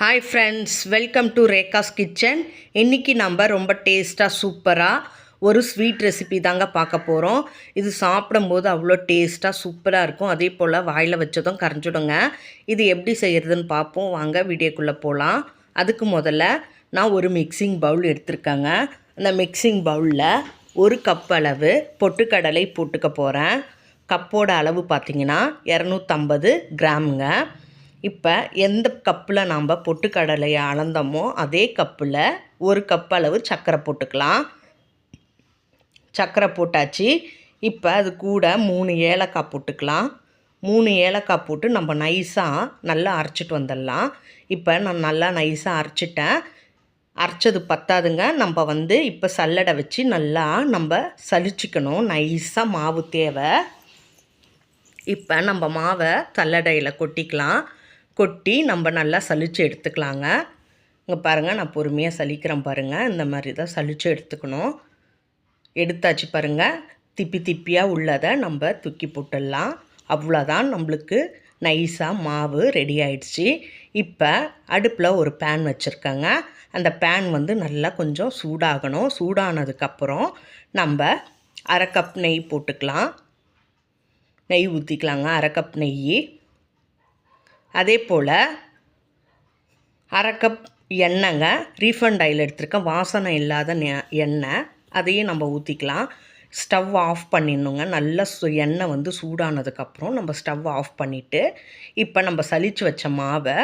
Hi friends welcome to Rekha's kitchen இன்றைக்கி நம்ம ரொம்ப டேஸ்ட்டாக சூப்பராக ஒரு ஸ்வீட் ரெசிபி தாங்க பார்க்க போகிறோம் இது சாப்பிடும்போது அவ்வளோ டேஸ்ட்டாக சூப்பராக இருக்கும். அதே போல் வாயில் வச்சதும் கரைஞ்சிடுங்க. இது எப்படி செய்கிறதுன்னு பார்ப்போம். வாங்க வீடியோக்குள்ளே போகலாம் அதுக்கு முதல்ல நான் ஒரு மிக்சிங் பவுல் எடுத்திருக்கேங்க. அந்த மிக்சிங் பவுலில் ஒரு கப் அளவு பொட்டுக்கடலை போட்டுக்க போகிறேன் கப்போட அளவு பார்த்திங்கன்னா இரநூத்தம்பது கிராமுங்க. இப்போ எந்த கப்பில் நாம் பொட்டுக்கடலையை அளந்தோமோ அதே கப்பில் ஒரு கப் அளவு சர்க்கரை போட்டுக்கலாம். சர்க்கரை போட்டாச்சு. இப்போ அது கூட மூணு ஏலக்காய் போட்டுக்கலாம். மூணு ஏலக்காய் போட்டு நம்ம நைஸாக நல்லா அரைச்சிட்டு வந்துடலாம். இப்போ நான் நல்லா நைஸாக அரைச்சிட்டேன். அரைச்சது பத்தாதுங்க. நம்ம வந்து இப்போ சல்லடை வச்சு நல்லா நம்ம சலிச்சிக்கணும். நைஸாக மாவு தேவை. இப்போ நம்ம மாவை சல்லடையில் கொட்டிக்கலாம். கொட்டி நம்ம நல்லா சலித்து எடுத்துக்கலாங்க. இங்கே பாருங்கள் நான் பொறுமையாக சலிக்கிறேன் பாருங்கள் இந்த மாதிரி தான் சலித்து எடுத்துக்கணும். எடுத்தாச்சு பாருங்கள் திப்பி திப்பியாக உள்ளதை நம்ம தூக்கி போட்டுடலாம். அவ்வளோதான் நம்மளுக்கு நைஸாக மாவு ரெடி ஆயிடுச்சு. இப்போ அடுப்பில் ஒரு பேன் வச்சுருக்கேங்க. அந்த பேன் வந்து நல்லா கொஞ்சம் சூடாகணும். சூடானதுக்கப்புறம் நம்ம அரை கப் நெய் போட்டுக்கலாம். நெய் ஊற்றிக்கலாங்க அரை கப் நெய் அதே போல் அரை கப் எண்ணெய்ங்க ரீஃபண்ட் ஆயில் எடுத்துருக்கேன். வாசனை இல்லாத எண்ணெய். அதையும் நம்ம ஊற்றிக்கலாம் ஸ்டவ் ஆஃப் பண்ணிடணுங்க. நல்ல சு எண்ணெய் வந்து சூடானதுக்கப்புறம் நம்ம ஸ்டவ் ஆஃப் பண்ணிவிட்டு இப்போ நம்ம சளிச்சு வச்ச மாவை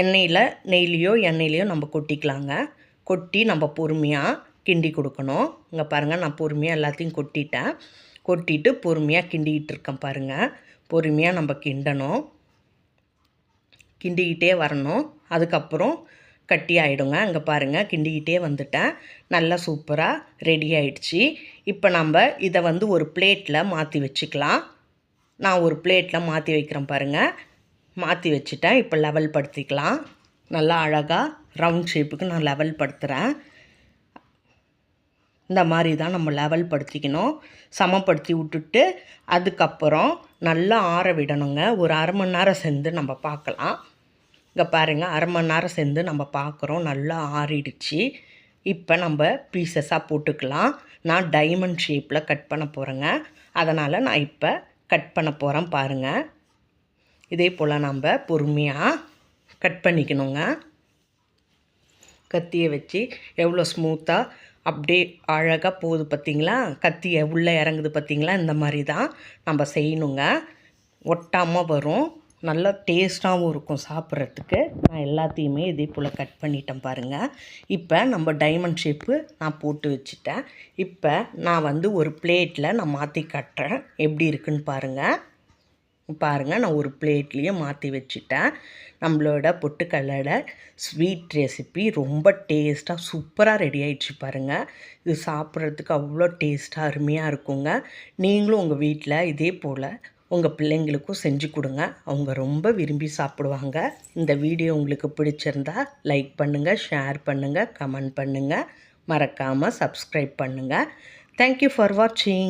எண்ணெயில் நெய்லேயோ எண்ணெயிலையோ நம்ம கொட்டிக்கலாங்க. கொட்டி நம்ம பொறுமையாக கிண்டி கொடுக்கணும். இங்கே பாருங்கள் நான் பொறுமையாக எல்லாத்தையும் கொட்டிட்டேன். கொட்டிட்டு பொறுமையாக கிண்டிக்கிட்டு இருக்கேன் பாருங்கள் பொறுமையாக நம்ம கிண்டணும். கிண்டிக்கிட்டே வரணும். அதுக்கப்புறம் கட்டி ஆகிடுங்க அங்கே பாருங்கள் கிண்டிக்கிட்டே வந்துட்டேன். நல்லா சூப்பராக ரெடி ஆயிடுச்சு. இப்போ நம்ம இதை வந்து ஒரு பிளேட்டில் மாற்றி வச்சுக்கலாம். நான் ஒரு பிளேட்டில் மாற்றி வைக்கிறேன் பாருங்கள் மாற்றி வச்சுட்டேன். இப்போ லெவல் படுத்திக்கலாம். நல்லா அழகாக ரவுண்ட் ஷேப்புக்கு நான் லெவல் படுத்துகிறேன் இந்த மாதிரி தான் நம்ம லெவல் படுத்திக்கணும். சமப்படுத்தி விட்டுட்டு அதுக்கப்புறம் நல்லா ஆற விடணுங்க. ஒரு அரை மணி நேரம் சேர்ந்து நம்ம பார்க்கலாம். இங்கே பாருங்கள் அரை மணி நேரம் சேர்ந்து நம்ம பார்க்குறோம் நல்லா ஆறிடுச்சு. இப்போ நம்ம பீசஸாக போட்டுக்கலாம். நான் டைமண்ட் ஷேப்பில் கட் பண்ண போகிறேங்க அதனால் நான் இப்போ கட் பண்ண போகிறேன் பாருங்கள் இதே போல் நம்ம பொறுமையாக கட் பண்ணிக்கணுங்க. கத்தியை வச்சு எவ்வளோ ஸ்மூத்தாக அப்படியே அழகாக போகுது பார்த்திங்களா கத்தியை உள்ளே இறங்குது பார்த்திங்களா இந்த மாதிரி தான் நம்ம செய்யணுங்க. ஒட்டாமல் வரும். நல்லா டேஸ்ட்டாகவும் இருக்கும் சாப்பிட்றதுக்கு. நான் எல்லாத்தையுமே இதே போல் கட் பண்ணிட்டேன் பாருங்கள் இப்போ நம்ம டைமண்ட் ஷேப்பு நான் போட்டு வச்சுட்டேன். இப்போ நான் வந்து ஒரு பிளேட்டில் நான் மாற்றி கட்டுறேன். எப்படி இருக்குன்னு பாருங்கள் பாருங்கள் நான் ஒரு பிளேட்லேயே மாற்றி வச்சுட்டேன். நம்மளோட பொட்டுக்கல்லடை ஸ்வீட் ரெசிபி ரொம்ப டேஸ்ட்டாக சூப்பராக ரெடி ஆகிடுச்சு பாருங்கள் இது சாப்பிட்றதுக்கு அவ்வளோ டேஸ்ட்டாக அருமையாக இருக்குங்க. நீங்களும் உங்கள் வீட்டில் இதே போல் உங்கள் பிள்ளைங்களுக்கும் செஞ்சு கொடுங்க. அவங்க ரொம்ப விரும்பி சாப்பிடுவாங்க. இந்த வீடியோ உங்களுக்கு பிடிச்சிருந்தா லைக் பண்ணுங்கள் ஷேர் பண்ணுங்கள் கமெண்ட் பண்ணுங்கள் மறக்காமல் சப்ஸ்கிரைப் பண்ணுங்கள் தேங்க்யூ ஃபார் வாட்சிங்